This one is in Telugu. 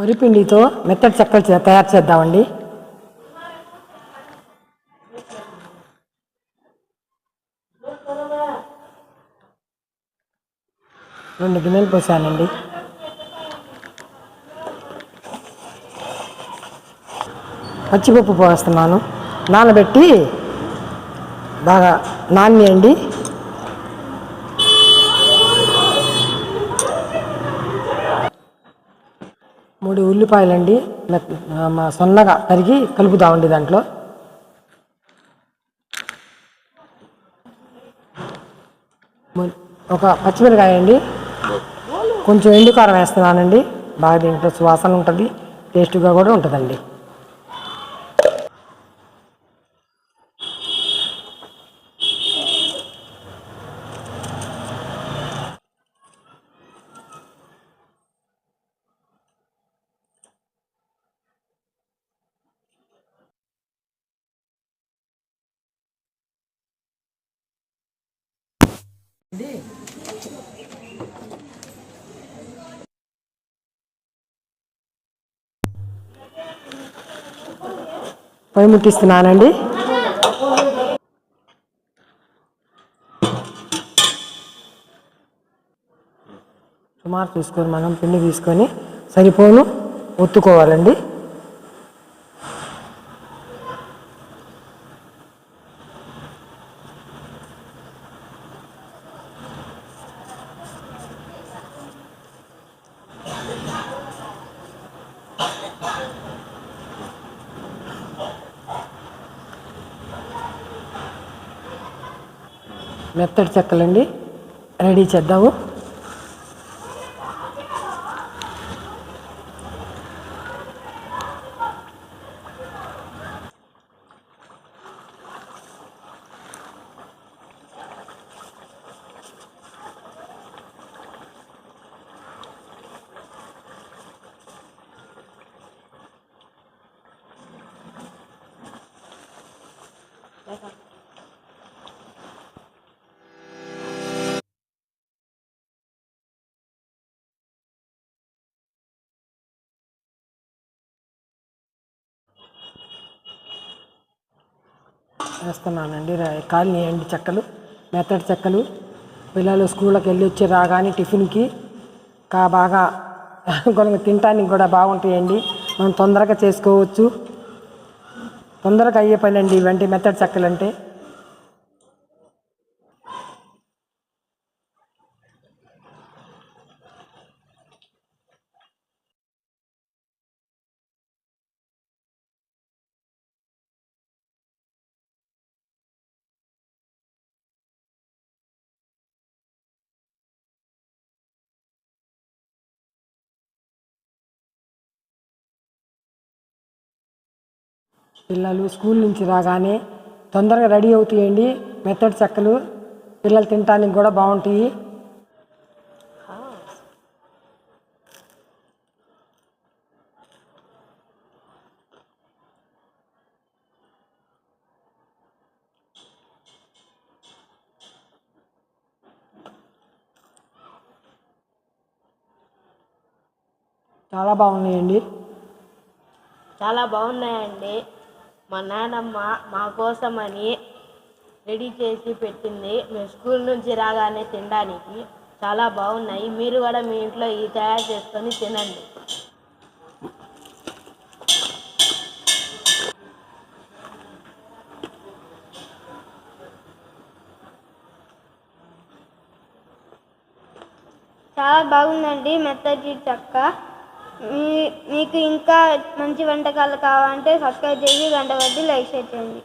వరిపిండితో మెత్తటి చెక్కలు తయారు చేద్దామండి. రెండు గిన్నెలు పోసానండి. పచ్చిపప్పు పోస్తున్నాను. నానబెట్టి బాగా నానియండి మూడు ఉల్లిపాయలండి. మా సన్నగా తరిగి కలుపుదామండి దాంట్లో. ఒక పచ్చిమిరకాయ అండి కొంచెం ఎండు కారం వేస్తున్నానండి. బాగా దీంట్లో సువాసన ఉంటుంది టేస్ట్గా కూడా ఉంటుందండి. పొయ్యి ముట్టిస్తున్నానండి. సుమారు తీసుకొని మనం పిండి తీసుకొని సరిపోను ఒత్తుకోవాలండి. మెత్తడి చెక్కలండి. రెడీ చేద్దాము. వేస్తున్నానండి. కాలనీ అండి చెక్కలు మెత్తటి చెక్కలు. పిల్లలు స్కూళ్ళకి వెళ్ళి వచ్చి రాగానే టిఫిన్కి. కా బాగా కొన్ని తినటానికి కూడా బాగుంటాయండి. మనం తొందరగా చేసుకోవచ్చు. తొందరగా అయ్యే పని అండి ఇవంటి మెత్తడి చెక్కలు అంటే పిల్లలు స్కూల్ నుంచి రాగానే తొందరగా రెడీ అవుతాయండి. మెత్తడి చెక్కలు పిల్లలు తినటానికి కూడా బాగుంటాయి. చాలా బాగున్నాయండి. చాలా బాగున్నాయండి. మా నాన్నమ్మ మా కోసమని రెడీ చేసి పెట్టింది. మేము స్కూల్ నుంచి రాగానే తినడానికి చాలా బాగున్నాయి. మీరు కూడా మీ ఇంట్లో ఇవి తయారు చేసుకొని తినండి. చాలా బాగుందండి మెత్తటి చెక్క. మీకు ఇంకా మంచి వంటకాలు కావాలంటే సబ్స్క్రైబ్ చేసి గంట కొట్టి లైక్ షేర్ చేయండి.